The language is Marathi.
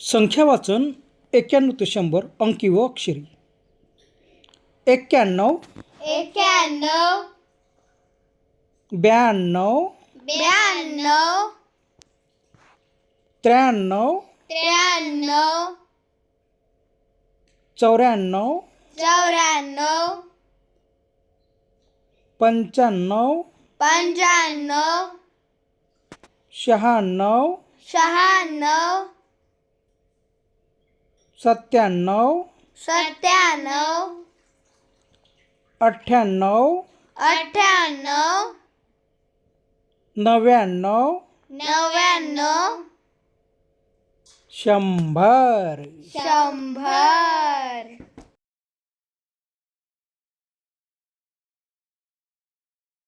संख्या वाचन एक्क्याण्णव ते शंभर अंकी व अक्षरी. एक्क्याण्णव एक्क्याण्णव ब्याण्णव. ब्याण्णव. त्र्याण्णव. त्र्याण्णव. चौऱ्याण्णव. चौऱ्याण्णव. पंच्याण्णव. पंच्याण्णव. शहाण्णव. शहाण्णव. सत्त्याण्णव सत्त्याण्णव अठ्ठ्याण्णव अठ्ठ्याण्णव नव्याण्णव नव्याण्णव शंभर. शंभर.